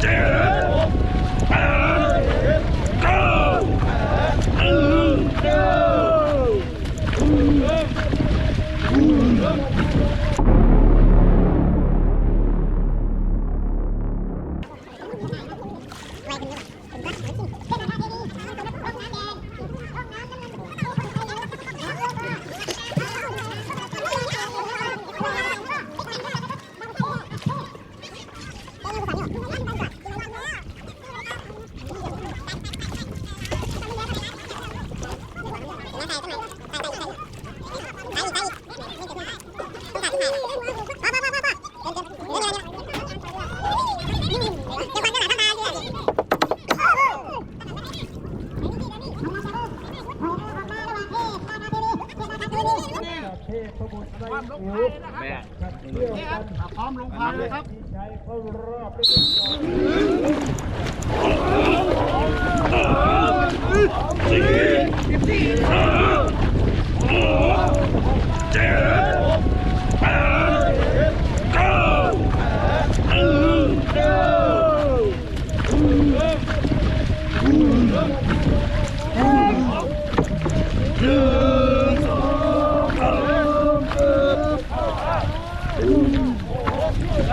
Damn. แม่พร้อมลงพานเลยครับจา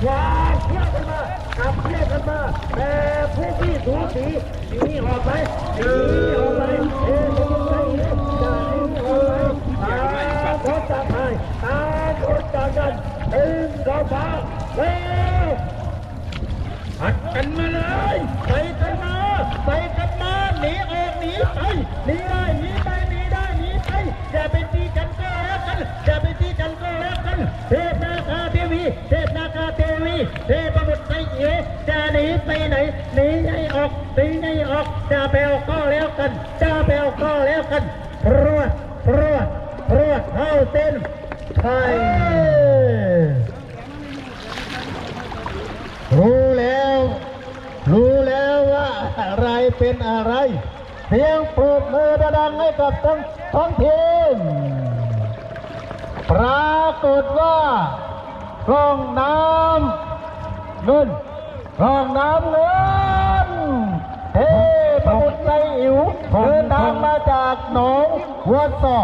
ติดวาเพื่อกันมาขับเพื่อกันมาแต่ผู้ที่สูสีหนีออกไปหนีออกไปเอ๊ะพระพุทธเจ้าจากนี้ออกไปตามคนจากไทยตามคนจากกันตึงกระบะเร็วหัดกันมาเลยไปกันมาไปกันมาหนีออกหนีไปหนี เทพบุตรไสเอจะหนีไปไหนหนีไม่ออกหนีไม่ออกจะแปลก็แล้วกันจะแปลก็แล้วกันรวดรวดรวดเข้าเส้นไทยรู้แล้ว รู้แล้วว่าอะไรเป็นอะไรเสียงปรบมือดังให้กับทั้งท้องทีมปรากฏว่ากล้องน้ำ เงินกล้องน้ำเงินเฮ้ประบุตรใจอิ๋วเดินทางมาจากหนองวัวซอ